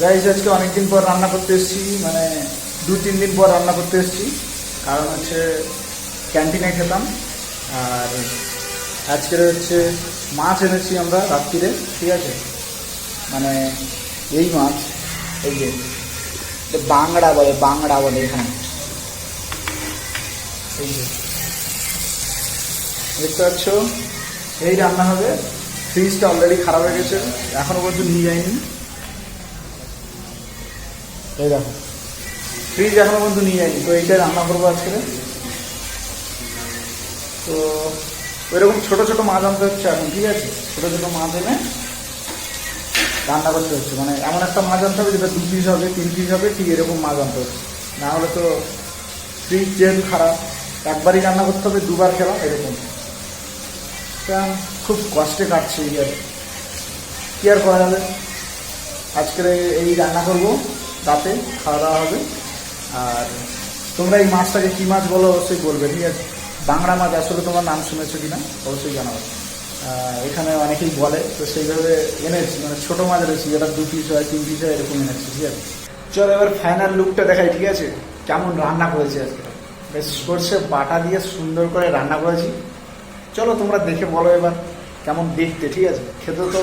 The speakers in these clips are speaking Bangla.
গাইজ আজকে অনেকদিন পর রান্না করতে এসেছি মানে দু, তিন দিন পর রান্না করতে এসেছি। কারণ হচ্ছে ক্যান্টিনে খেতাম, আর আজকের হচ্ছে মাছ এনেছি আমরা রাত্রিরে ঠিক আছে? মানে এই মাছ, এই যে বাংড়া বলে বাংড়া বলে এখানে। এই যে, দেখতে পাচ্ছ? এই রান্না হবে। ফ্রিজটা অলরেডি খারাপ হয়ে গেছে এখনও পর্যন্ত নিয়ে যায়নি এই দেখো। ফ্রিজ এখনও পর্যন্ত নিয়ে যায়নি। তো এইটাই রান্না করব আজকে। তো ওইরকম ছোটো ছোটো মাছ আনতে হচ্ছে এখন, ঠিক আছে? ছোটো ছোটো মাছ এনে রান্না করতে হচ্ছে। মানে এমন একটা মাছ আনতে হবে যেটা দু পিস হবে, তিন পিস হবে, ঠিক এরকম মাছ আনতে হচ্ছে। না হলে তো ফ্রিজ যেহেতু খারাপ, একবারই রান্না করতে হবে, দুবার খেলাম, এরকম। খুব কষ্টে কাটছে এই আর কি আর করা যাবে? আজকের এই রান্না করব। রাতে খাওয়া দাওয়া হবে। আর তোমরা এই মাছটাকে কী মাছ বলো, অবশ্যই বলবে। ঠিক আছে? বাংলা মাছ, আসলে তোমার নাম শুনেছো কি না অবশ্যই জানাব এখানে অনেকেই বলে, তো সেইভাবে এনেছি। মানে ছোটো মাছ এনেছি, যেটা দু পিস হয়, তিন পিস হয়, এরকম এনেছি, ঠিক আছে? চলো এবার ফাইনাল লুকটা দেখাই, ঠিক আছে? কেমন রান্না করেছি আজকে? বেশ সর্ষে বাটা দিয়ে সুন্দর করে রান্না করেছি। চলো তোমরা দেখে বলো এবার কেমন দেখতে, ঠিক আছে? খেতে তো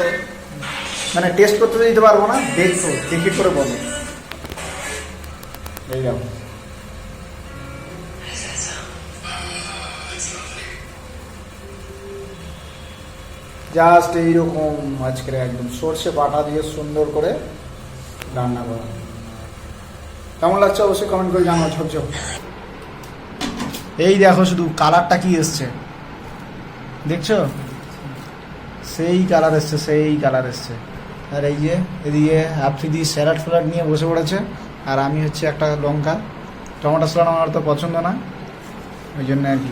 মানে টেস্ট করতে দিতে পারব না, দেখো, দেখে করে বলো। এই যাও জাস্ট এইরকম আজকের একদম সর্ষে বাটা দিয়ে সুন্দর করে রান্না করা। কেমন লাগছে অবশ্যই কমেন্ট করে জানাও ছোট ছোট এই দেখো শুধু কালারটা কি এসছে? দেখছ? সেই কালার এসছে সেই কালার এসছে। আর এই যে এদিকে আফ্রিদি স্যালাড ফ্যালাড নিয়ে বসে পড়েছে। আর আমি হচ্ছে একটা লঙ্কা। টমেটো স্যালাড আমার তো পছন্দ না। ওই জন্য আর কি।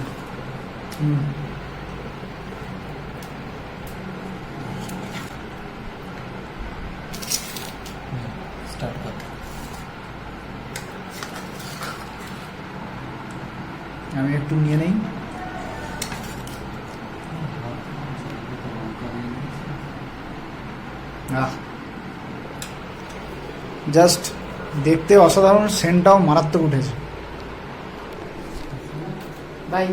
আমি একটু নিয়ে নেই। আহ। জাস্ট দেখতে অসাধারণ সেন্টটাও মারাত্মক উঠেছে। বাই